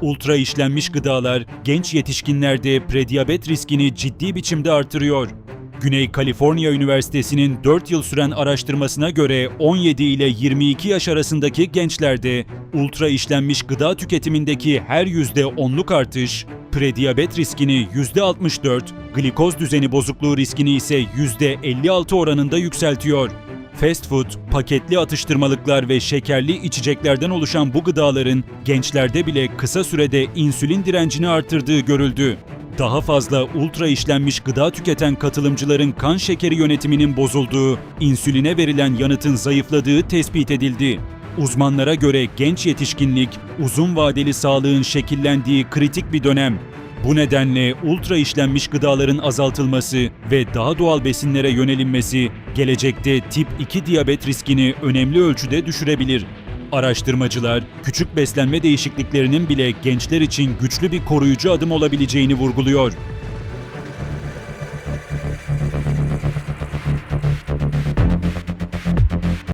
Ultra işlenmiş gıdalar genç yetişkinlerde prediyabet riskini ciddi biçimde artırıyor. Güney Kaliforniya Üniversitesi'nin 4 yıl süren araştırmasına göre 17 ile 22 yaş arasındaki gençlerde ultra işlenmiş gıda tüketimindeki her %10'luk artış prediyabet riskini %64, glikoz düzeni bozukluğu riskini ise %56 oranında yükseltiyor. Fast food, paketli atıştırmalıklar ve şekerli içeceklerden oluşan bu gıdaların gençlerde bile kısa sürede insülin direncini artırdığı görüldü. Daha fazla ultra işlenmiş gıda tüketen katılımcıların kan şekeri yönetiminin bozulduğu, insüline verilen yanıtın zayıfladığı tespit edildi. Uzmanlara göre genç yetişkinlik, uzun vadeli sağlığın şekillendiği kritik bir dönem. Bu nedenle ultra işlenmiş gıdaların azaltılması ve daha doğal besinlere yönelinmesi gelecekte tip 2 diyabet riskini önemli ölçüde düşürebilir. Araştırmacılar, küçük beslenme değişikliklerinin bile gençler için güçlü bir koruyucu adım olabileceğini vurguluyor.